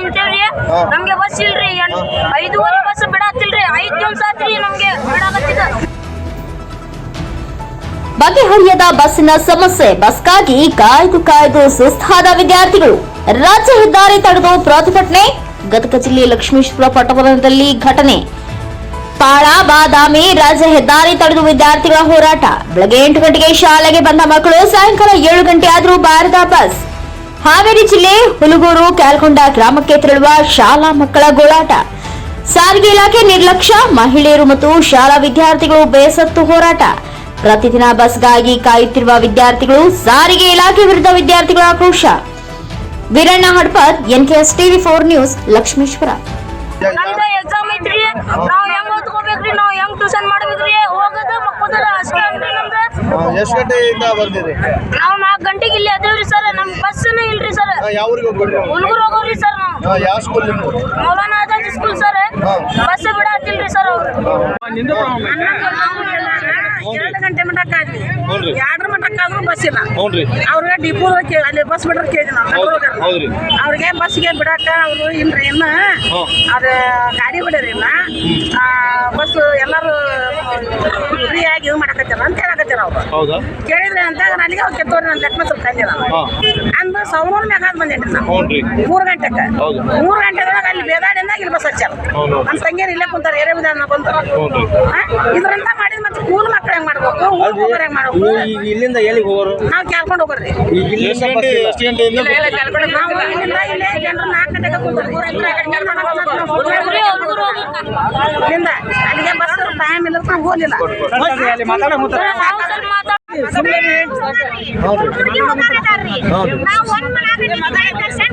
ನಿಂತೇವ್ರಿ ನಮ್ಗೆ ಬಸ್ ಇಲ್ರಿ ಐದೂವರೆ ಬಸ್ ಐದ್ ದಿವಸ ಆತ್ರಿ ನಮ್ಗೆ ಬಿಡಾಕತ್ತಿದ. ಬಗೆಹರಿಯದ ಬಸ್ಸಿನ ಸಮಸ್ಯೆ, ಬಸ್ಗಾಗಿ ಕಾಯ್ದು ಕಾಯ್ದು ಸುಸ್ತಾದ ವಿದ್ಯಾರ್ಥಿಗಳು. ರಾಜ್ಯ ಹೆದ್ದಾರಿ ತಡೆದು ಪ್ರತಿಭಟನೆ, ಗದಗ ಜಿಲ್ಲೆ ಲಕ್ಷ್ಮೀಶ್ವರ ಪಟ್ಟಣದಲ್ಲಿ ಘಟನೆ. ಪಾಳ ಬಾದಾಮಿ ರಾಜ್ಯ ಹೆದ್ದಾರಿ ತಡೆದು ವಿದ್ಯಾರ್ಥಿಗಳ ಹೋರಾಟ. ಬೆಳಗ್ಗೆ ಎಂಟು ಗಂಟೆಗೆ ಶಾಲೆಗೆ ಬಂದ ಮಕ್ಕಳು ಸಾಯಂಕಾಲ ಏಳು ಗಂಟೆ ಆದರೂ ಬಾರದ ಬಸ್. ಹಾವೇರಿ ಜಿಲ್ಲೆ ಹುಲಗೂರು ಕ್ಯಾಲ್ಕೊಂಡ ಗ್ರಾಮಕ್ಕೆ ತೆರಳುವ ಶಾಲಾ ಮಕ್ಕಳ ಗೋಳಾಟ. ಸಾರಿಗೆ ಇಲಾಖೆ ನಿರ್ಲಕ್ಷ್ಯ, ಮಹಿಳೆಯರು ಮತ್ತು ಶಾಲಾ ವಿದ್ಯಾರ್ಥಿಗಳು ಬೇಸತ್ತು ಹೋರಾಟ. ಪ್ರತಿದಿನ ಬಸ್ಗಾಗಿ ಕಾಯುತ್ತಿರುವ ವಿದ್ಯಾರ್ಥಿಗಳು, ಸಾರಿಗೆ ಇಲಾಖೆ ವಿರುದ್ಧ ವಿದ್ಯಾರ್ಥಿಗಳ ಆಕ್ರೋಶ. Veeranna Hadpad NKS TV four news, Lakshmeshwar ನಮ್ದು ಎಕ್ಸಾಮ್ ಐತ್ರಿ ನಾವ್ ಹೆಂಗ್ ಓದ್ಕೋಬೇಕ್ರಿ ನಾವ್ ಹೆಂಗ್ ಟ್ಯೂಷನ್ ಮಾಡ್ಬೇಕ್ರಿ ಹೋಗೋದು ಮಕ್ಕೋದ ಅಷ್ಟೇ ಅನ್ರಿ ನಮ್ದು ಎಷ್ಟು ಗಂಟೆಯಿಂದ ಬಂದಿರಿ? ನಾವ್ ನಾಲ್ಕ್ ಗಂಟೆಗೆ ಇಲ್ಲಿ ಅದೇವ್ರಿ ಸರ್ ನಮ್ ಬಸ್ನು ಇಲ್ರಿ ಸರ್. ಯಾವ ಊರಿಗೆ ಹುಲ್ಗುರ್ ಹೋಗೋರಿ ಸರ್ ನಾವು. ಹಾ, ಯಾವ ಸ್ಕೂಲ್ ನಿಮ್ದು? Maulana Azad school sir bus ಬಿಡಾತಿಲ್ರಿ sir ಅವ್ರು. ಎರಡು ಗಂಟೆ ಆದ್ವಿ. ಎರಡರ ಆದ್ರೂ ಬಸ್ ಇಲ್ಲ. ಅವ್ರಿಗೆ ಡಿಪೋ ಅಲ್ಲಿ ಬಸ್ ಬಿಡ್ರ ನಾವು ಹೌದ್ರಿ. ಅವ್ರಿಗೆ ಬಸ್ಗೆ ಬಿಡಾಕ ಅವರು ಇಲ್ರಿ ಇನ್ನ. ಅದ ಗಾಡಿ ಬಿಡರಿಲ್ಲ. ಬಸ್ ಎಲ್ಲರೂ ಫ್ರೀ ಆಗಿ ಇದು ಮಾಡಕತ್ತಾರ ಅಂತ ಹೇಳಕತ್ತಾರ ಅವ್ರು. ಹೌದಾ? ಕೇಳಿದ್ರೆ ಅಂತ ನನಗೆ ಅವ್ರು ಕೆತ್ತೋರಿ ನನ್ನ ಲೆಕ್ಕ ಸ್ವಲ್ಪ ಕಂದಿಲ್ಲ ಹಾ. ಅಂದು ಸೌನೂರ್ ಮ್ಯಾಗ ಬಂದೇನ್ರಿ ಹ್ಞೂನ್ರಿ ಮೂರು ಗಂಟೆಗೆ ಹೌದು. ಮೂರು ಗಂಟೆದಾಗ ಅಲ್ಲಿ ಬೇದಾಡಿಂದ ಇಲ್ಲಿ ಬಸ್ ಹಚ್ಚಾರ. ಹೌದು. ನಮ್ಮ ತಂಗಿಯರು ಇಲ್ಲೇ ಕುಂತಾರ ಏರೇ ವಿಧಾನ ಬಂದು ಹ್ಞೂನ್ರಿ ಇದ್ರಂತ ಮಾಡಿದ್ ಮತ್ತೆ ಮೂರು ಮಕ್ಳು ಹೆಂಗ್ ಮಾಡ್ಬೇಕು ಈಗ ಇಲ್ಲಿಂದ ಎಲ್ಲಿಗೆ ಹೋಗೋರು? ನಾವು ಕೇಳ್ಕೊಂಡು ಹೋಗ್ರಿ ಈಗ ಇಲ್ಲ. ಎಷ್ಟು ಗಂಟೆಯಿಂದ ನಾವು ಇಲ್ಲಿಂದ ಅಲ್ಲಿಗೆ ಬಸ್ ಟೈಮ್ ಇಲ್ಲ ನಾವು ಹೋಗಲಿಲ್ಲ. ಅಲ್ಲಿ ಮಾತಾಡ ಮುತ್ತಾರ. ನಾವು ಒಂದ್ ಮನೆ ದರ್ಶನ